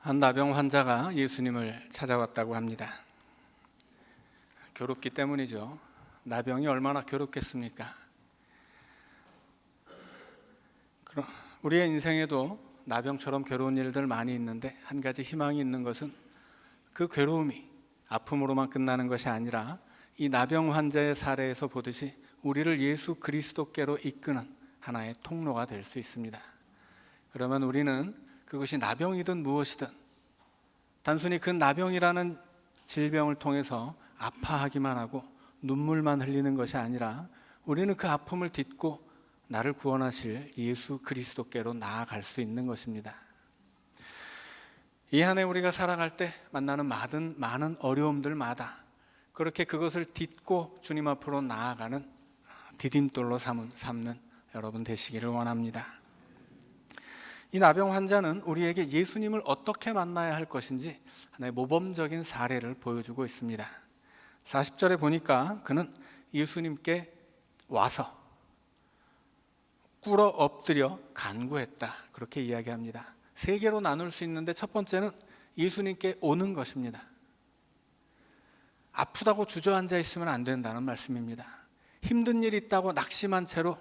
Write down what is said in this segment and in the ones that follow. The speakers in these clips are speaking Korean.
한 나병 환자가 예수님을 찾아왔다고 합니다. 괴롭기 때문이죠. 나병이 얼마나 괴롭겠습니까? 그럼 우리의 인생에도 나병처럼 괴로운 일들 많이 있는데 한 가지 희망이 있는 것은 그 괴로움이 아픔으로만 끝나는 것이 아니라 이 나병 환자의 사례에서 보듯이 우리를 예수 그리스도께로 이끄는 하나의 통로가 될 수 있습니다. 그러면 우리는 그것이 나병이든 무엇이든 단순히 그 나병이라는 질병을 통해서 아파하기만 하고 눈물만 흘리는 것이 아니라 우리는 그 아픔을 딛고 나를 구원하실 예수 그리스도께로 나아갈 수 있는 것입니다. 이 한해 우리가 살아갈 때 만나는 많은 많은 어려움들마다 그렇게 그것을 딛고 주님 앞으로 나아가는 디딤돌로 삼은, 삼는 여러분 되시기를 원합니다. 이 나병 환자는 우리에게 예수님을 어떻게 만나야 할 것인지 하나의 모범적인 사례를 보여주고 있습니다. 40절에 보니까 그는 예수님께 와서 꿇어 엎드려 간구했다. 그렇게 이야기합니다. 세 개로 나눌 수 있는데 첫 번째는 예수님께 오는 것입니다. 아프다고 주저앉아 있으면 안 된다는 말씀입니다. 힘든 일 있다고 낙심한 채로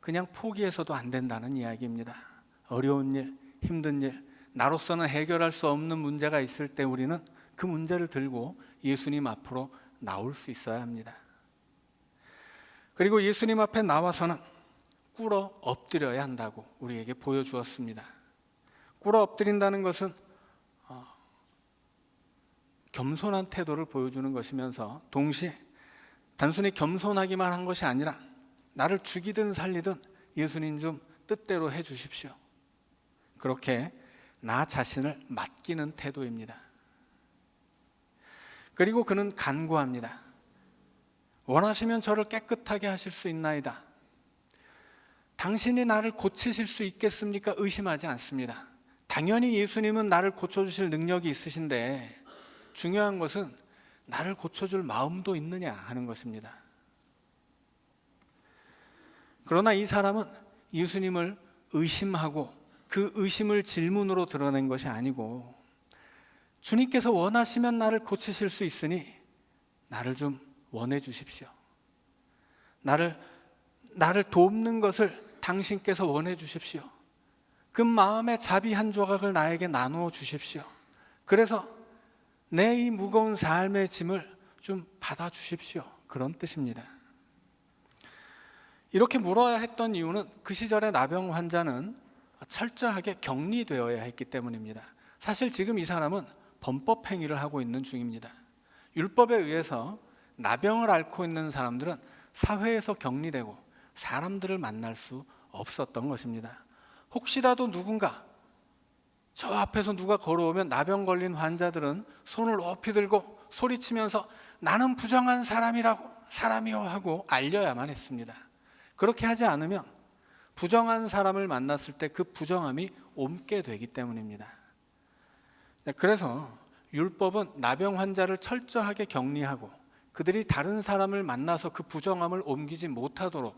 그냥 포기해서도 안 된다는 이야기입니다. 어려운 일, 힘든 일, 나로서는 해결할 수 없는 문제가 있을 때 우리는 그 문제를 들고 예수님 앞으로 나올 수 있어야 합니다. 그리고 예수님 앞에 나와서는 꿇어 엎드려야 한다고 우리에게 보여주었습니다. 꿇어 엎드린다는 것은 어, 겸손한 태도를 보여주는 것이면서 동시에 단순히 겸손하기만 한 것이 아니라 나를 죽이든 살리든 예수님 좀 뜻대로 해 주십시오. 그렇게 나 자신을 맡기는 태도입니다. 그리고 그는 간구합니다. 원하시면 저를 깨끗하게 하실 수 있나이다. 당신이 나를 고치실 수 있겠습니까? 의심하지 않습니다. 당연히 예수님은 나를 고쳐주실 능력이 있으신데 중요한 것은 나를 고쳐줄 마음도 있느냐 하는 것입니다. 그러나 이 사람은 예수님을 의심하고 그 의심을 질문으로 드러낸 것이 아니고 주님께서 원하시면 나를 고치실 수 있으니 나를 좀 원해 주십시오. 나를 나를 돕는 것을 당신께서 원해 주십시오. 그 마음의 자비 한 조각을 나에게 나누어 주십시오. 그래서 내 이 무거운 삶의 짐을 좀 받아 주십시오. 그런 뜻입니다. 이렇게 물어야 했던 이유는 그 시절의 나병 환자는 철저하게 격리되어야 했기 때문입니다. 사실 지금 이 사람은 범법 행위를 하고 있는 중입니다. 율법에 의해서 나병을 앓고 있는 사람들은 사회에서 격리되고 사람들을 만날 수 없었던 것입니다. 혹시라도 누군가 저 앞에서 누가 걸어오면 나병 걸린 환자들은 손을 높이 들고 소리치면서 나는 부정한 사람이라고 사람이요 하고 알려야만 했습니다. 그렇게 하지 않으면 부정한 사람을 만났을 때 그 부정함이 옮게 되기 때문입니다. 네, 그래서 율법은 나병 환자를 철저하게 격리하고 그들이 다른 사람을 만나서 그 부정함을 옮기지 못하도록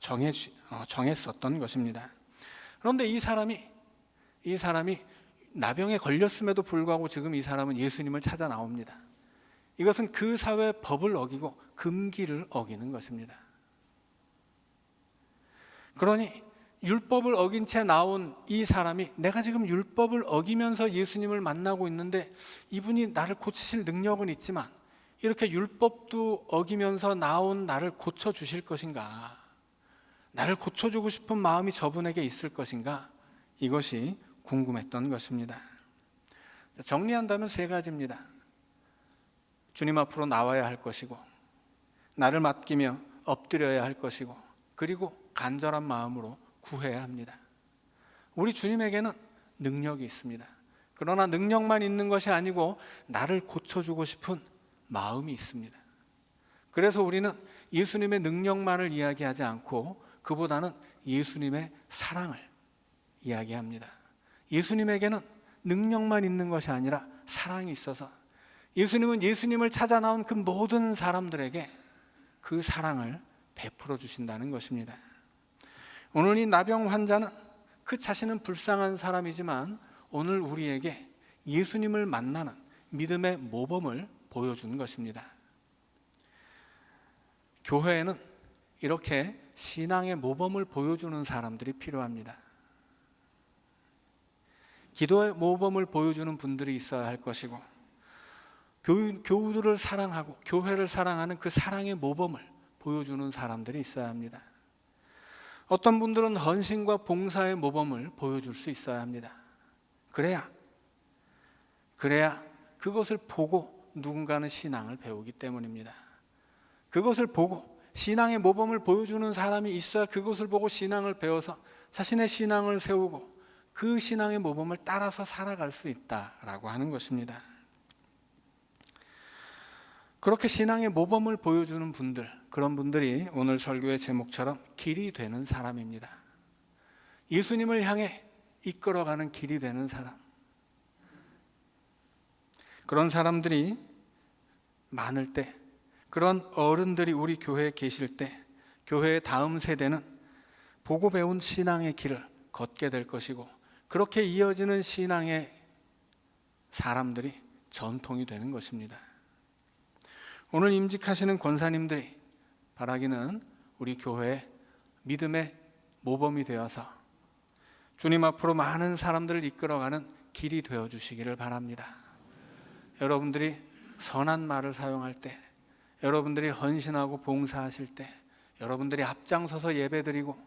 정해, 어, 정했었던 것입니다. 그런데 이 사람이 이 사람이 나병에 걸렸음에도 불구하고 지금 이 사람은 예수님을 찾아 나옵니다. 이것은 그 사회 법을 어기고 금기를 어기는 것입니다. 그러니 율법을 어긴 채 나온 이 사람이 내가 지금 율법을 어기면서 예수님을 만나고 있는데 이분이 나를 고치실 능력은 있지만 이렇게 율법도 어기면서 나온 나를 고쳐 주실 것인가? 나를 고쳐 주고 싶은 마음이 저분에게 있을 것인가? 이것이 궁금했던 것입니다. 정리한다면 세 가지입니다. 주님 앞으로 나와야 할 것이고 나를 맡기며 엎드려야 할 것이고 그리고 간절한 마음으로 구해야 합니다. 우리 주님에게는 능력이 있습니다. 그러나 능력만 있는 것이 아니고 나를 고쳐주고 싶은 마음이 있습니다. 그래서 우리는 예수님의 능력만을 이야기하지 않고 그보다는 예수님의 사랑을 이야기합니다. 예수님에게는 능력만 있는 것이 아니라 사랑이 있어서 예수님은 예수님을 찾아 나온 그 모든 사람들에게 그 사랑을 베풀어 주신다는 것입니다. 오늘 이 나병 환자는 그 자신은 불쌍한 사람이지만 오늘 우리에게 예수님을 만나는 믿음의 모범을 보여준 것입니다. 교회에는 이렇게 신앙의 모범을 보여주는 사람들이 필요합니다. 기도의 모범을 보여주는 분들이 있어야 할 것이고 교우, 교우들을 사랑하고 교회를 사랑하는 그 사랑의 모범을 보여주는 사람들이 있어야 합니다. 어떤 분들은 헌신과 봉사의 모범을 보여줄 수 있어야 합니다. 그래야 그래야 그것을 보고 누군가는 신앙을 배우기 때문입니다. 그것을 보고 신앙의 모범을 보여주는 사람이 있어야 그것을 보고 신앙을 배워서 자신의 신앙을 세우고 그 신앙의 모범을 따라서 살아갈 수 있다라고 하는 것입니다. 그렇게 신앙의 모범을 보여주는 분들, 그런 분들이 오늘 설교의 제목처럼 길이 되는 사람입니다. 예수님을 향해 이끌어가는 길이 되는 사람. 그런 사람들이 많을 때, 그런 어른들이 우리 교회에 계실 때, 교회의 다음 세대는 보고 배운 신앙의 길을 걷게 될 것이고, 그렇게 이어지는 신앙의 사람들이 전통이 되는 것입니다. 오늘 임직하시는 권사님들이 바라기는 우리 교회 믿음의 모범이 되어서 주님 앞으로 많은 사람들을 이끌어가는 길이 되어 주시기를 바랍니다. 여러분들이 선한 말을 사용할 때, 여러분들이 헌신하고 봉사하실 때, 여러분들이 앞장서서 예배드리고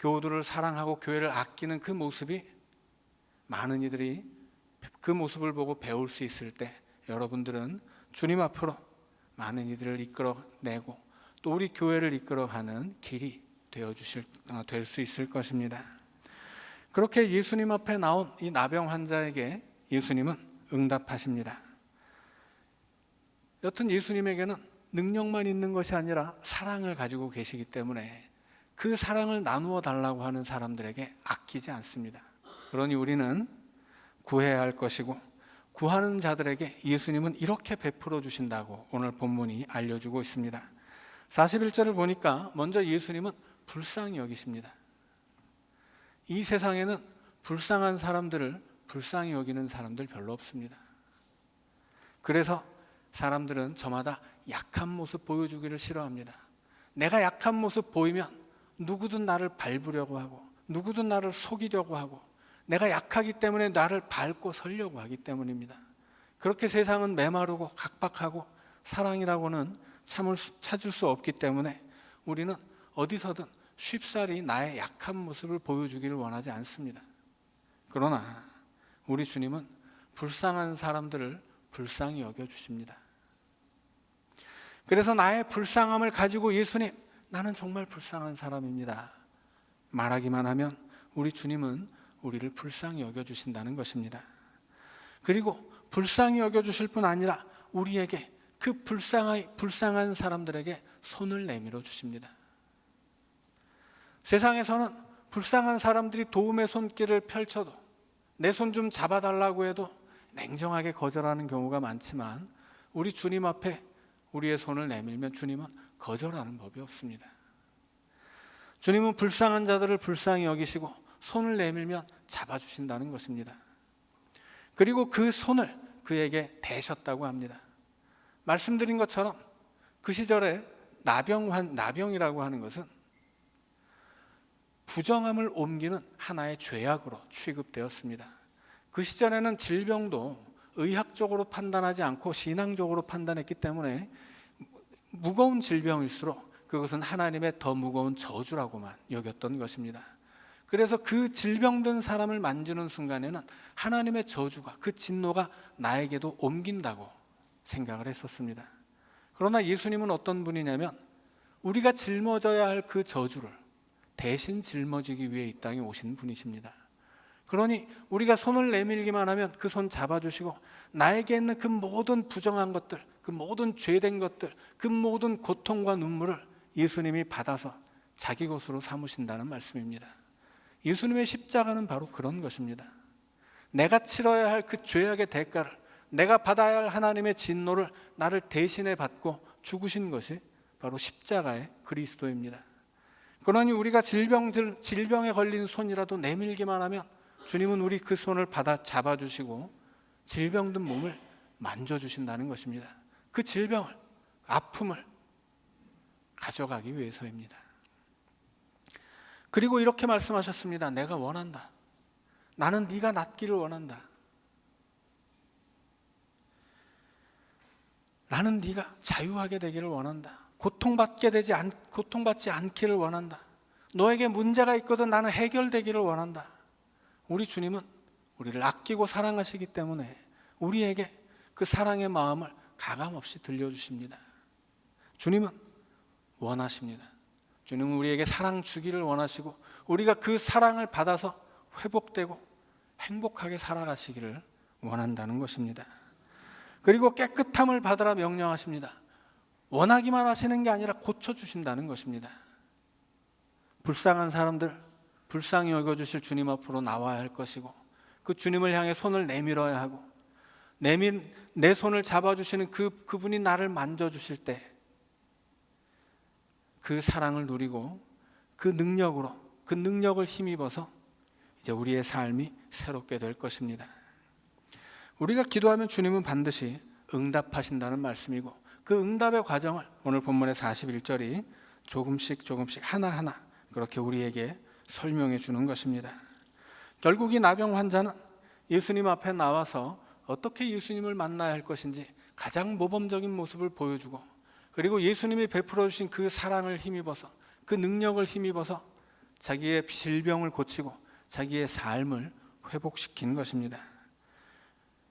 교우들을 사랑하고 교회를 아끼는 그 모습이 많은 이들이 그 모습을 보고 배울 수 있을 때 여러분들은 주님 앞으로 많은 이들을 이끌어내고 또 우리 교회를 이끌어가는 길이 되어 주실 어, 될수 있을 것입니다. 그렇게 예수님 앞에 나온 이 나병 환자에게 예수님은 응답하십니다. 여튼 예수님에게는 능력만 있는 것이 아니라 사랑을 가지고 계시기 때문에 그 사랑을 나누어 달라고 하는 사람들에게 아끼지 않습니다. 그러니 우리는 구해야 할 것이고 구하는 자들에게 예수님은 이렇게 베풀어 주신다고 오늘 본문이 알려주고 있습니다. 41절을 보니까 먼저 예수님은 불쌍히 여기십니다. 이 세상에는 불쌍한 사람들을 불쌍히 여기는 사람들 별로 없습니다. 그래서 사람들은 저마다 약한 모습 보여주기를 싫어합니다. 내가 약한 모습 보이면 누구든 나를 밟으려고 하고 누구든 나를 속이려고 하고 내가 약하기 때문에 나를 밟고 서려고 하기 때문입니다. 그렇게 세상은 메마르고 각박하고 사랑이라고는 참을 수, 찾을 수 없기 때문에 우리는 어디서든 쉽사리 나의 약한 모습을 보여주기를 원하지 않습니다. 그러나 우리 주님은 불쌍한 사람들을 불쌍히 여겨 주십니다. 그래서 나의 불쌍함을 가지고 예수님, 나는 정말 불쌍한 사람입니다. 말하기만 하면 우리 주님은 우리를 불쌍히 여겨 주신다는 것입니다. 그리고 불쌍히 여겨 주실 뿐 아니라 우리에게 그 불쌍한 사람들에게 손을 내밀어 주십니다. 세상에서는 불쌍한 사람들이 도움의 손길을 펼쳐도 내 손 좀 잡아달라고 해도 냉정하게 거절하는 경우가 많지만 우리 주님 앞에 우리의 손을 내밀면 주님은 거절하는 법이 없습니다. 주님은 불쌍한 자들을 불쌍히 여기시고 손을 내밀면 잡아주신다는 것입니다. 그리고 그 손을 그에게 대셨다고 합니다. 말씀드린 것처럼 그 시절에 나병 나병이라고 하는 것은 부정함을 옮기는 하나의 죄악으로 취급되었습니다. 그 시절에는 질병도 의학적으로 판단하지 않고 신앙적으로 판단했기 때문에 무거운 질병일수록 그것은 하나님의 더 무거운 저주라고만 여겼던 것입니다. 그래서 그 질병든 사람을 만지는 순간에는 하나님의 저주가 그 진노가 나에게도 옮긴다고 생각을 했었습니다. 그러나 예수님은 어떤 분이냐면 우리가 짊어져야 할 그 저주를 대신 짊어지기 위해 이 땅에 오신 분이십니다. 그러니 우리가 손을 내밀기만 하면 그 손 잡아주시고 나에게 있는 그 모든 부정한 것들, 그 모든 죄된 것들, 그 모든 고통과 눈물을 예수님이 받아서 자기 것으로 삼으신다는 말씀입니다. 예수님의 십자가는 바로 그런 것입니다. 내가 치러야 할 그 죄악의 대가를 내가 받아야 할 하나님의 진노를 나를 대신해 받고 죽으신 것이 바로 십자가의 그리스도입니다. 그러니 우리가 질병, 질병에 걸린 손이라도 내밀기만 하면 주님은 우리 그 손을 받아 잡아주시고 질병 든 몸을 만져주신다는 것입니다. 그 질병을, 아픔을 가져가기 위해서입니다. 그리고 이렇게 말씀하셨습니다. 내가 원한다. 나는 네가 낫기를 원한다. 나는 네가 자유하게 되기를 원한다. 고통받게 되지 않, 고통받지 않기를 원한다. 너에게 문제가 있거든 나는 해결되기를 원한다. 우리 주님은 우리를 아끼고 사랑하시기 때문에 우리에게 그 사랑의 마음을 가감 없이 들려주십니다. 주님은 원하십니다. 주님은 우리에게 사랑 주기를 원하시고 우리가 그 사랑을 받아서 회복되고 행복하게 살아가시기를 원한다는 것입니다. 그리고 깨끗함을 받으라 명령하십니다. 원하기만 하시는 게 아니라 고쳐주신다는 것입니다. 불쌍한 사람들, 불쌍히 여겨주실 주님 앞으로 나와야 할 것이고, 그 주님을 향해 손을 내밀어야 하고, 내밀, 내 손을 잡아주시는 그, 그분이 나를 만져주실 때, 그 사랑을 누리고, 그 능력으로, 그 능력을 힘입어서, 이제 우리의 삶이 새롭게 될 것입니다. 우리가 기도하면 주님은 반드시 응답하신다는 말씀이고 그 응답의 과정을 오늘 본문의 41절이 조금씩 조금씩 하나하나 그렇게 우리에게 설명해 주는 것입니다. 결국 이 나병 환자는 예수님 앞에 나와서 어떻게 예수님을 만나야 할 것인지 가장 모범적인 모습을 보여주고 그리고 예수님이 베풀어 주신 그 사랑을 힘입어서 그 능력을 힘입어서 자기의 질병을 고치고 자기의 삶을 회복시킨 것입니다.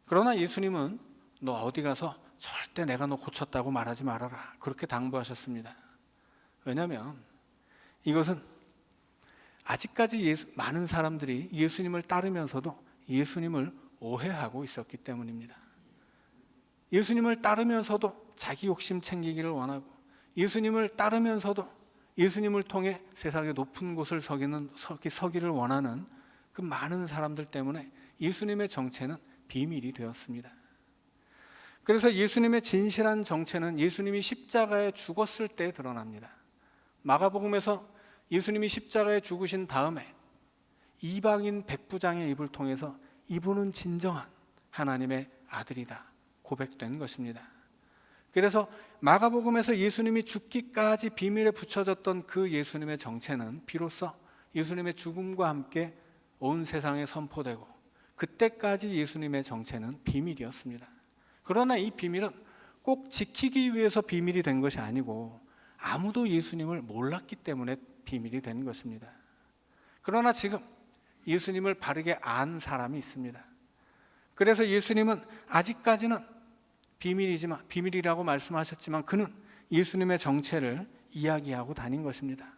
그러나 예수님은 너 어디 가서 절대 내가 너 고쳤다고 말하지 말아라. 그렇게 당부하셨습니다. 왜냐하면 이것은 아직까지 예수, 많은 사람들이 예수님을 따르면서도 예수님을 오해하고 있었기 때문입니다. 예수님을 따르면서도 자기 욕심 챙기기를 원하고 예수님을 따르면서도 예수님을 통해 세상의 높은 곳을 서기는 서기, 서기를 원하는 그 많은 사람들 때문에 예수님의 정체는 비밀이 되었습니다. 그래서 예수님의 진실한 정체는 예수님이 십자가에 죽었을 때 드러납니다. 마가복음에서 예수님이 십자가에 죽으신 다음에 이방인 백부장의 입을 통해서 이분은 진정한 하나님의 아들이다 고백된 것입니다. 그래서 마가복음에서 예수님이 죽기까지 비밀에 붙여졌던 그 예수님의 정체는 비로소 예수님의 죽음과 함께 온 세상에 선포되고 그때까지 예수님의 정체는 비밀이었습니다. 그러나 이 비밀은 꼭 지키기 위해서 비밀이 된 것이 아니고 아무도 예수님을 몰랐기 때문에 비밀이 된 것입니다. 그러나 지금 예수님을 바르게 안 사람이 있습니다. 그래서 예수님은 아직까지는 비밀이지만 비밀이라고 말씀하셨지만 그는 예수님의 정체를 이야기하고 다닌 것입니다.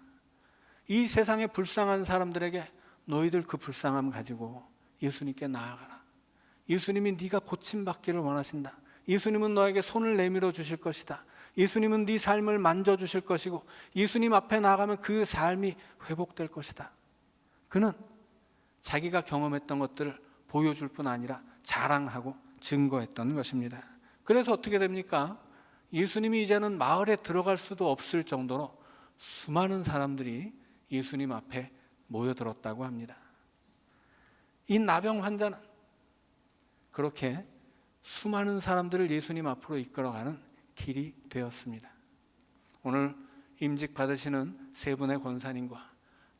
이 세상의 불쌍한 사람들에게 너희들 그 불쌍함 가지고 예수님께 나아가라. 예수님이 네가 고침 받기를 원하신다. 예수님은 너에게 손을 내밀어 주실 것이다. 예수님은 네 삶을 만져 주실 것이고 예수님 앞에 나가면 그 삶이 회복될 것이다. 그는 자기가 경험했던 것들을 보여줄 뿐 아니라 자랑하고 증거했던 것입니다. 그래서 어떻게 됩니까? 예수님이 이제는 마을에 들어갈 수도 없을 정도로 수많은 사람들이 예수님 앞에 모여들었다고 합니다. 이 나병 환자는 그렇게 수많은 사람들을 예수님 앞으로 이끌어가는 길이 되었습니다. 오늘 임직 받으시는 세 분의 권사님과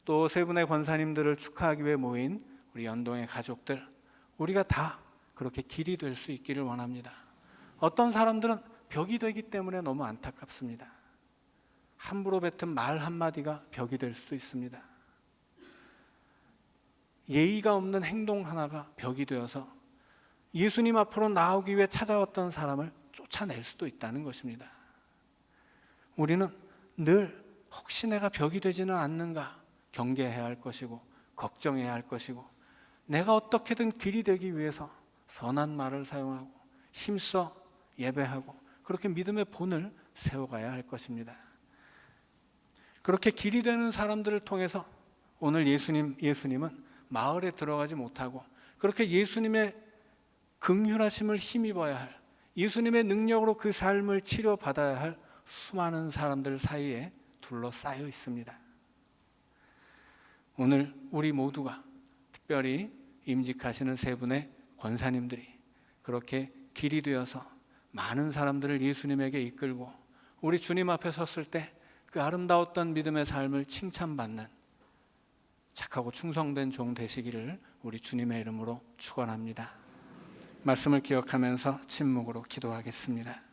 또 세 분의 권사님들을 축하하기 위해 모인 우리 연동의 가족들, 우리가 다 그렇게 길이 될 수 있기를 원합니다. 어떤 사람들은 벽이 되기 때문에 너무 안타깝습니다. 함부로 뱉은 말 한마디가 벽이 될 수 있습니다. 예의가 없는 행동 하나가 벽이 되어서 예수님 앞으로 나오기 위해 찾아왔던 사람을 쫓아낼 수도 있다는 것입니다. 우리는 늘 혹시 내가 벽이 되지는 않는가 경계해야 할 것이고 걱정해야 할 것이고 내가 어떻게든 길이 되기 위해서 선한 말을 사용하고 힘써 예배하고 그렇게 믿음의 본을 세워가야 할 것입니다. 그렇게 길이 되는 사람들을 통해서 오늘 예수님 예수님은 마을에 들어가지 못하고 그렇게 예수님의 극률하심을 힘입어야 할 예수님의 능력으로 그 삶을 치료받아야 할 수많은 사람들 사이에 둘러싸여 있습니다. 오늘 우리 모두가 특별히 임직하시는 세 분의 권사님들이 그렇게 길이 되어서 많은 사람들을 예수님에게 이끌고 우리 주님 앞에 섰을 때 그 아름다웠던 믿음의 삶을 칭찬받는 착하고 충성된 종 되시기를 우리 주님의 이름으로 축원합니다. 말씀을 기억하면서 침묵으로 기도하겠습니다.